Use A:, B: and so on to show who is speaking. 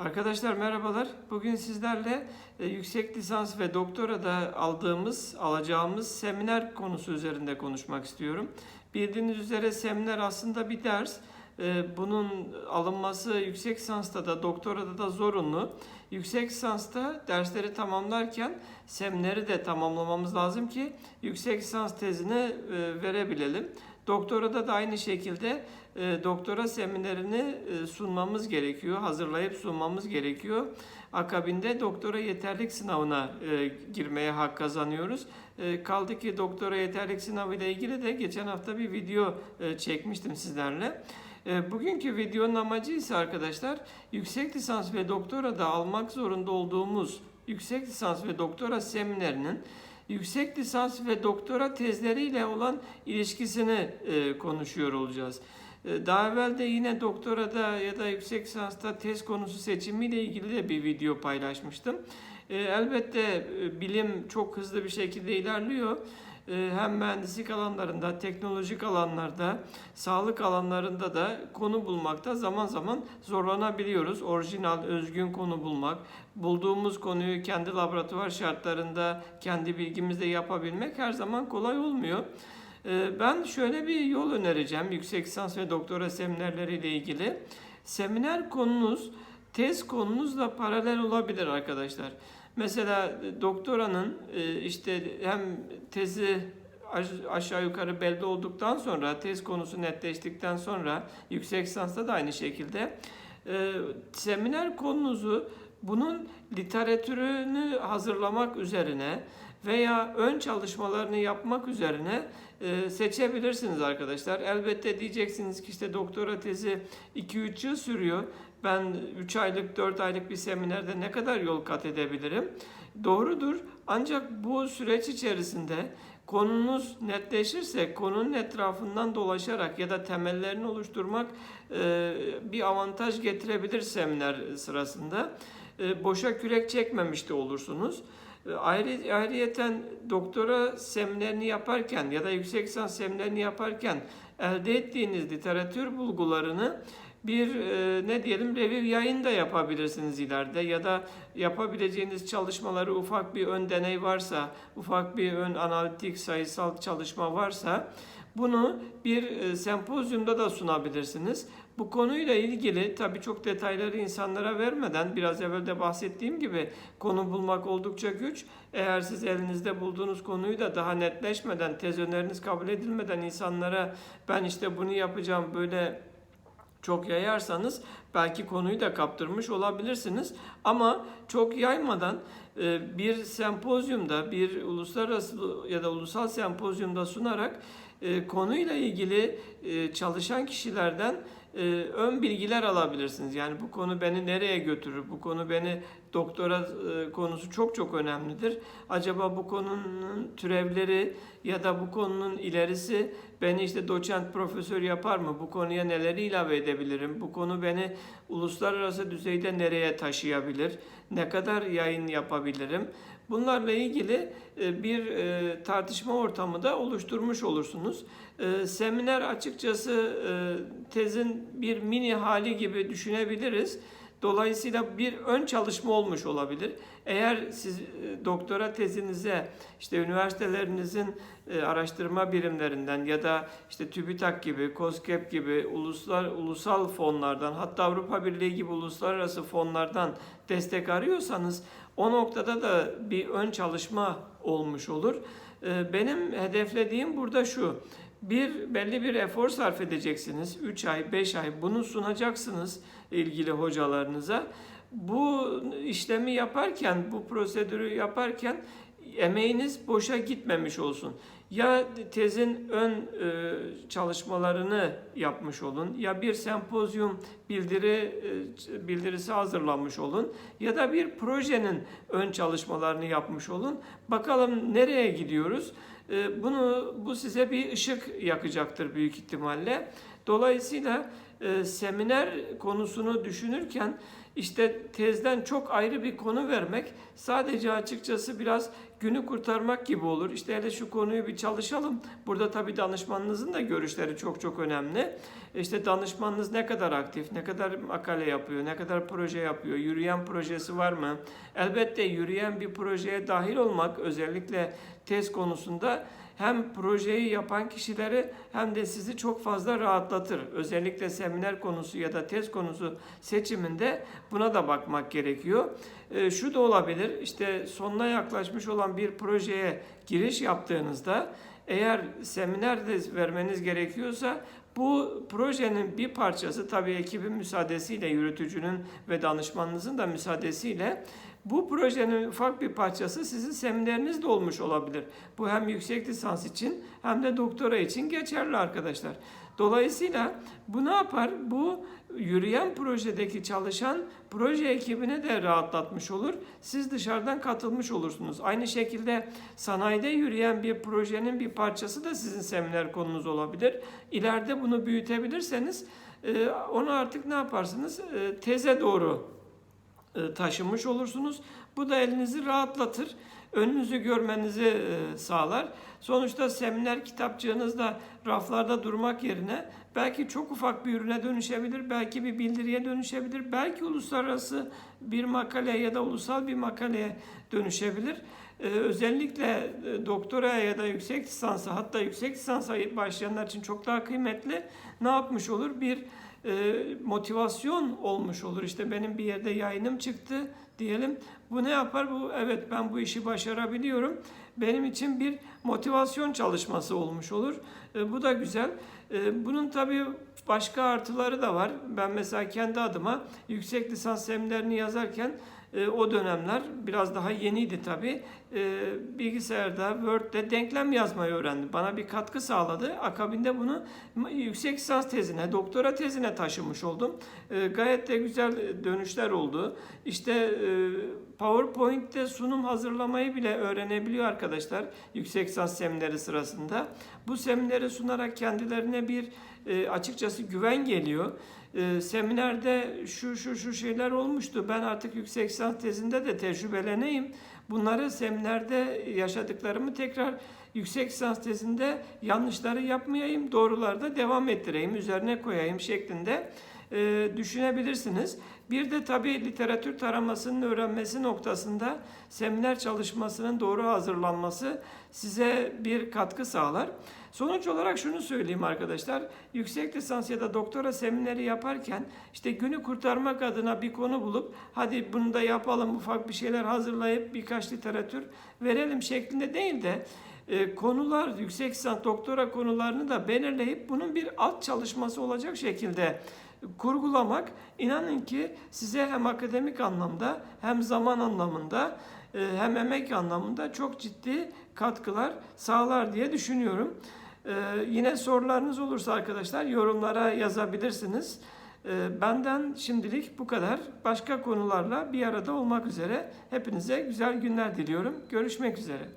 A: Arkadaşlar merhabalar. Bugün sizlerle e, yüksek lisans ve doktora aldığımız, alacağımız seminer konusu üzerinde konuşmak istiyorum. Bildiğiniz üzere seminer aslında bir ders. E, bunun alınması yüksek lisansta da doktorada da zorunlu. Yüksek lisansta dersleri tamamlarken semineri de tamamlamamız lazım ki yüksek lisans tezini e, verebilelim. Doktorada da aynı şekilde e, doktora seminerini e, sunmamız gerekiyor, hazırlayıp sunmamız gerekiyor. Akabinde doktora yeterlik sınavına e, girmeye hak kazanıyoruz. E, kaldı ki doktora yeterlik sınavı ile ilgili de geçen hafta bir video e, çekmiştim sizlerle. E, Bugünkü videonun amacı ise arkadaşlar yüksek lisans ve doktora da almak zorunda olduğumuz yüksek lisans ve doktora seminerinin yüksek lisans ve doktora tezleriyle olan ilişkisini e, konuşuyor olacağız. E, Daha evvel de yine doktorada ya da yüksek lisansta tez konusu seçimiyle ilgili de bir video paylaşmıştım. E, Elbette e, bilim çok hızlı bir şekilde ilerliyor. E, Hem mühendislik alanlarında, teknolojik alanlarda, sağlık alanlarında da konu bulmakta zaman zaman zorlanabiliyoruz. Orijinal, özgün konu bulmak, bulduğumuz konuyu kendi laboratuvar şartlarında, kendi bilgimizle yapabilmek her zaman kolay olmuyor. Ee, Ben şöyle bir yol önereceğim yüksek lisans ve doktora seminerleriyle ilgili. Seminer konunuz tez konunuzla paralel olabilir arkadaşlar. Mesela e, doktoranın e, işte hem tezi aş- aşağı yukarı belli olduktan sonra tez konusu netleştikten sonra yüksek lisansta da aynı şekilde e, seminer konunuzu bunun literatürünü hazırlamak üzerine veya ön çalışmalarını yapmak üzerine seçebilirsiniz arkadaşlar. Elbette diyeceksiniz ki işte doktora tezi 2-3 yıl sürüyor. Ben 3 aylık 4 aylık bir seminerde ne kadar yol kat edebilirim? Doğrudur. Ancak bu süreç içerisinde konunuz netleşirse konunun etrafından dolaşarak ya da temellerini oluşturmak e, bir avantaj getirebilir seminer sırasında. E, boşa kürek çekmemiş de olursunuz. E, Ayrı, ayrıyeten doktora seminerini yaparken ya da yüksek lisans seminerini yaparken elde ettiğiniz literatür bulgularını bir e, ne diyelim review yayın da yapabilirsiniz ileride ya da yapabileceğiniz çalışmaları ufak bir ön deney varsa, ufak bir ön analitik sayısal çalışma varsa bunu bir e, sempozyumda da sunabilirsiniz. Bu konuyla ilgili tabii çok detayları insanlara vermeden biraz evvel de bahsettiğim gibi konu bulmak oldukça güç. Eğer siz elinizde bulduğunuz konuyu da daha netleşmeden, tez öneriniz kabul edilmeden insanlara ben işte bunu yapacağım böyle çok yayarsanız belki konuyu da kaptırmış olabilirsiniz. Ama çok yaymadan e, bir sempozyumda, bir uluslararası ya da ulusal sempozyumda sunarak e, konuyla ilgili e, çalışan kişilerden e, ön bilgiler alabilirsiniz. Yani bu konu beni nereye götürür? Bu konu beni doktora e, konusu çok çok önemlidir. Acaba bu konunun türevleri ya da bu konunun ilerisi beni işte doçent profesör yapar mı? Bu konuya neleri ilave edebilirim? Bu konu beni uluslararası düzeyde nereye taşıyabilir? Ne kadar yayın yapabilirim? Bunlarla ilgili e, bir e, tartışma ortamı da oluşturmuş olursunuz. E, Seminer açıkçası tezin bir mini hali gibi düşünebiliriz. Dolayısıyla bir ön çalışma olmuş olabilir. Eğer siz e, doktora tezinize işte üniversitelerinizin e, araştırma birimlerinden ya da işte TÜBİTAK gibi, KOSGEB gibi uluslar ulusal fonlardan hatta Avrupa Birliği gibi uluslararası fonlardan destek arıyorsanız o noktada da bir ön çalışma olmuş olur. E, Benim hedeflediğim burada şu. Bir belli bir efor sarf edeceksiniz. 3 ay, 5 ay bunu sunacaksınız ilgili hocalarınıza. Bu işlemi yaparken, bu prosedürü yaparken emeğiniz boşa gitmemiş olsun. Ya tezin ön e, çalışmalarını yapmış olun ya bir sempozyum bildiri e, bildirisi hazırlanmış olun ya da bir projenin ön çalışmalarını yapmış olun. Bakalım nereye gidiyoruz? E, bunu bu size bir ışık yakacaktır büyük ihtimalle. Dolayısıyla e, seminer konusunu düşünürken işte tezden çok ayrı bir konu vermek sadece açıkçası biraz günü kurtarmak gibi olur. İşte hele şu konuyu bir çalışalım. Burada tabii danışmanınızın da görüşleri çok çok önemli. İşte danışmanınız ne kadar aktif, ne kadar makale yapıyor, ne kadar proje yapıyor, yürüyen projesi var mı? Elbette yürüyen bir projeye dahil olmak özellikle tez konusunda hem projeyi yapan kişileri hem de sizi çok fazla rahatlatır. Özellikle seminer konusu ya da tez konusu seçiminde buna da bakmak gerekiyor. Ee, şu da olabilir, işte sonuna yaklaşmış olan bir projeye giriş yaptığınızda eğer seminer de vermeniz gerekiyorsa bu projenin bir parçası tabii ekibin müsaadesiyle, yürütücünün ve danışmanınızın da müsaadesiyle bu projenin ufak bir parçası sizin semineriniz de olmuş olabilir. Bu hem yüksek lisans için hem de doktora için geçerli arkadaşlar. Dolayısıyla bu ne yapar? Bu yürüyen projedeki çalışan proje ekibine de rahatlatmış olur. Siz dışarıdan katılmış olursunuz. Aynı şekilde sanayide yürüyen bir projenin bir parçası da sizin seminer konunuz olabilir. İleride bunu büyütebilirseniz e, onu artık ne yaparsınız? E, Teze doğru e, taşımış olursunuz. Bu da elinizi rahatlatır. Önünüzü görmenizi sağlar. Sonuçta seminer kitapçığınızda raflarda durmak yerine belki çok ufak bir ürüne dönüşebilir, belki bir bildiriye dönüşebilir, belki uluslararası bir makale ya da ulusal bir makaleye dönüşebilir. Özellikle doktora ya da yüksek lisansa hatta yüksek lisansa başlayanlar için çok daha kıymetli. Ne yapmış olur? Bir e, motivasyon olmuş olur. İşte benim bir yerde yayınım çıktı diyelim. Bu ne yapar? Bu evet ben bu işi başarabiliyorum. Benim için bir motivasyon çalışması olmuş olur. E, bu da güzel. E, bunun tabii başka artıları da var. Ben mesela kendi adıma yüksek lisans seminerini yazarken e, o dönemler biraz daha yeniydi tabii. E, bilgisayarda, Word'de denklem yazmayı öğrendim. Bana bir katkı sağladı. Akabinde bunu yüksek lisans tezine, doktora tezine taşımış oldum. E, gayet de güzel dönüşler oldu. İşte e, PowerPoint'te sunum hazırlamayı bile öğrenebiliyor arkadaşlar yüksek lisans semineri sırasında. Bu semineri sunarak kendilerine bir e, açıkçası güven geliyor e, seminerde şu şu şu şeyler olmuştu. Ben artık yüksek lisans tezinde de tecrübeleneyim. Bunları seminerde yaşadıklarımı tekrar yüksek lisans tezinde yanlışları yapmayayım, doğrularda devam ettireyim, üzerine koyayım şeklinde e, düşünebilirsiniz. Bir de tabii literatür taramasının öğrenmesi noktasında seminer çalışmasının doğru hazırlanması size bir katkı sağlar. Sonuç olarak şunu söyleyeyim arkadaşlar. Yüksek lisans ya da doktora semineri yaparken işte günü kurtarmak adına bir konu bulup hadi bunu da yapalım ufak bir şeyler hazırlayıp birkaç literatür verelim şeklinde değil de e, konular, yüksek lisans doktora konularını da belirleyip bunun bir alt çalışması olacak şekilde kurgulamak inanın ki size hem akademik anlamda hem zaman anlamında e, hem emek anlamında çok ciddi katkılar sağlar diye düşünüyorum. E, yine sorularınız olursa arkadaşlar yorumlara yazabilirsiniz. E, benden şimdilik bu kadar. Başka konularla bir arada olmak üzere hepinize güzel günler diliyorum. Görüşmek üzere.